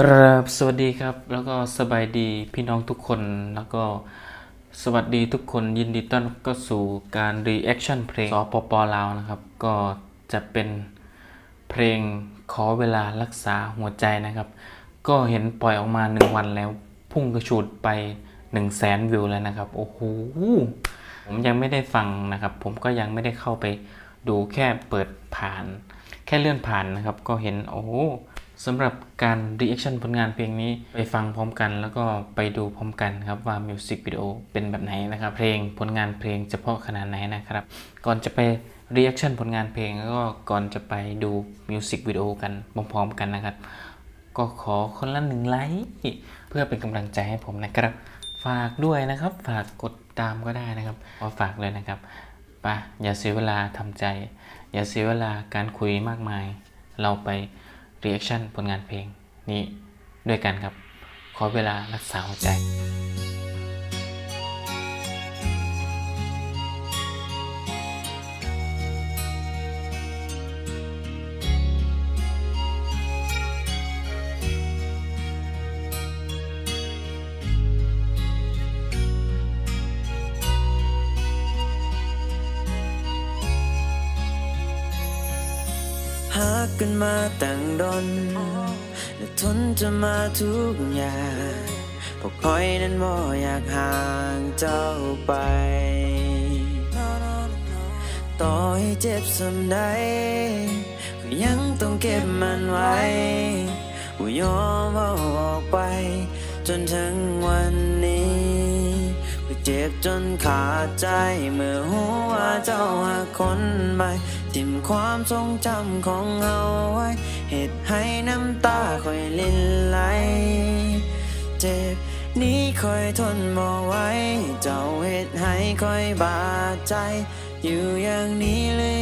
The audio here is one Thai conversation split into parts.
กราบสวัสดีครับ แล้วก็สบายดีพี่น้องทุกคนแล้วก็สวัสดีทุกคนยินดีต้อนรับเข้าสู่การรีแอคชั่นเพลงสปปลาวนะครับ ก็จะเป็นเพลงขอเวลารักษาหัวใจนะครับ ก็เห็นปล่อยออกมาหนึ่งวันแล้วพุ่งกระฉูดไป 1 0 0 0 0แสนวิวแล้วนะครับ โอ้โหผมยังไม่ได้ฟังนะครับ ผมก็ยังไม่ได้เข้าไปดูแค่เปิดผ่าน แค่เลื่อนผ่านนะครับ ก็เห็นโอ้ สำหรับการรีแอคชั่นผลงานเพลงนี้ไปฟังพร้อมกัน แล้วก็ไปดูพร้อมกันครับว่ามิวสิกวิดีโอเป็นแบบไหนนะครับ เพลงผลงานเพลงจะเพาะขนาดไหนนะครับ ก่อนจะไปรีแอคชั่นผลงานเพลงแล้วก็ก่อนจะไปดูมิวสิกวิดีโอกันพร้อมๆกันนะครับ ก็ขอคนละหนึ่งไลค์เพื่อเป็นกำลังใจให้ผมนะครับ ฝากด้วยนะครับ ฝากกดตามก็ได้นะครับขอฝากเลยนะครับปะอย่าเสียเวลาทำใจ อย่าเสียเวลาการคุยมากมาย เราไป รีแอคชั่นผลงานเพลงนี้ด้วยกันครับ ขอเวลารักษาหัวใจ หากกันมาตั้งดนและทนจะมาทุกอย่างพวกคอยนั้นบ่อยากห่างเจ้าไป ต่อให้เจ็บสำใดก็ยังต้องเก็บมันไว้บ่ายอมเอาออกไป จนถึงวันนี้ เจ็บจนขาดใจ เมื่อหัวเจ้าหาคนใหม่ทิ่มความทรงจำของเราไว้ เหตุให้น้ำตาค่อยลินไหล เจ็บนี้ค่อยทนบ่ไหว้เจ้าเหตุให้ค่อยบาดใจ อยู่อย่างนี้เรื่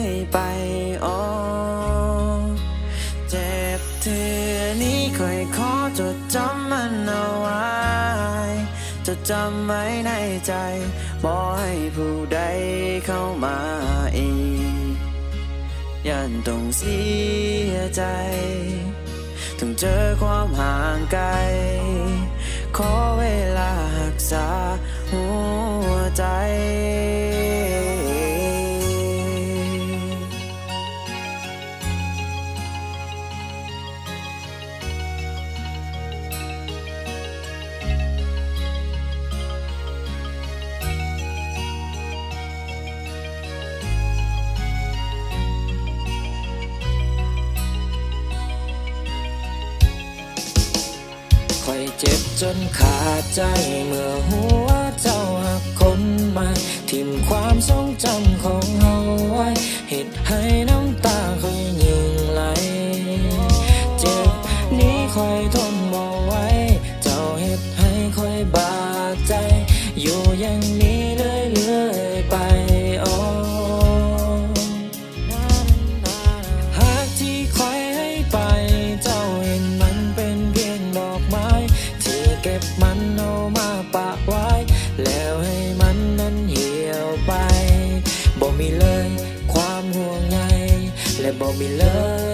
อยๆไป จำไว้ในใจบ่ให้ผู้ใดเข้ามาอีกยันต้องเสียใจต้องเจอความห่างไกล จนขาดใจเมื่อหัวเจ้าหักคนใหม่ทิ่มความทรงจำของ และบ่เล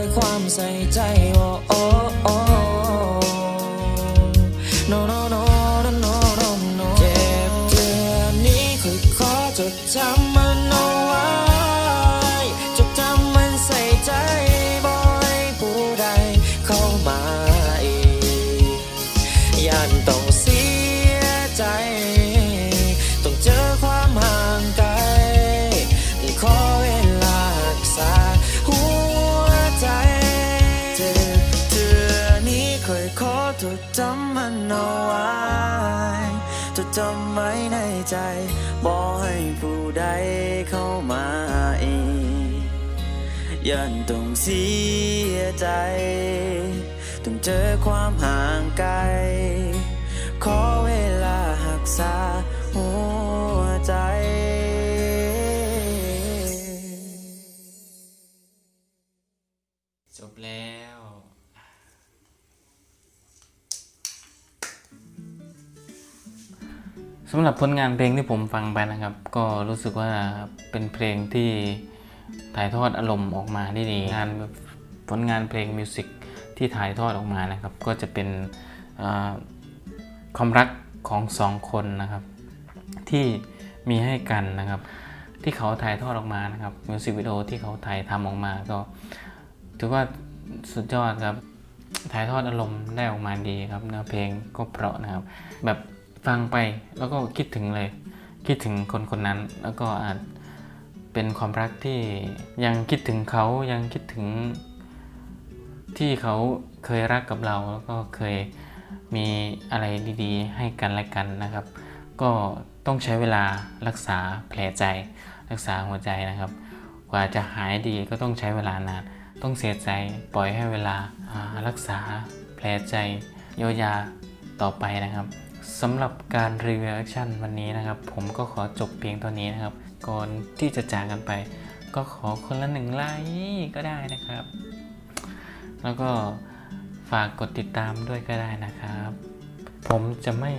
ยความใส่ใจว่า เอาไว้จดจำไว้ในใจบ่ให้ผู้ใดเข้ามาอีกยันต้องเสียใจ ต้องเจอความห่างไกล ขอเวลาหักษาหัวใจจบแล้ว สำหรับผลงานเพลงที่ผมฟังไปนะครับ ก็รู้สึกว่าเป็นเพลงที่ถ่ายทอดอารมณ์ออกมาได้ดีงานผลงานเพลงมิวสิกที่ถ่ายทอดออกมานะครับ ก็จะเป็นความรักของสองคนนะครับ ที่มีให้กันนะครับ ที่เขาถ่ายทอดออกมานะครับมิวสิกวิดีโอที่เขาถ่ายทำออกมาก็ถือว่าสุดยอดครับถ่ายทอดอารมณ์ได้ออกมาดีครับเนื้อเพลงก็เพราะนะครับ แบบ ฟังไปแล้วก็คิดถึงเลย คิดถึงคนคนนั้น แล้วก็อาจเป็นความรักที่ยังคิดถึงเขายังคิดถึงที่เขาเคยรักกับเราแล้วก็เคยมีอะไรดีๆ ให้กันและกันนะครับ ก็ต้องใช้เวลารักษาแผลใจรักษาหัวใจนะครับ กว่าจะหายดีก็ต้องใช้เวลานานต้องเสียใจปล่อยให้เวลารักษาแผลใจเยียวยาต่อไปนะครับ สำหรับการรีวิวแอคชั่นวันนี้นะครับ ผมก็ขอจบเพียงเท่านี้นะครับ ก่อนที่จะจากกันไป ก็ขอคนละหนึ่งไลค์ก็ได้นะครับ แล้วก็ฝากกดติดตามด้วยก็ได้นะครับ ผมจะไม่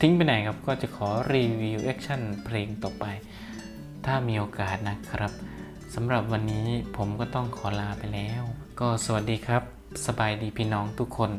ทิ้งไปไหนครับ ก็จะขอรีวิวแอคชั่นเพลงต่อไป ถ้ามีโอกาสนะครับสำหรับวันนี้ผมก็ต้องขอลาไปแล้ว ก็สวัสดีครับ สบายดีพี่น้องทุกคน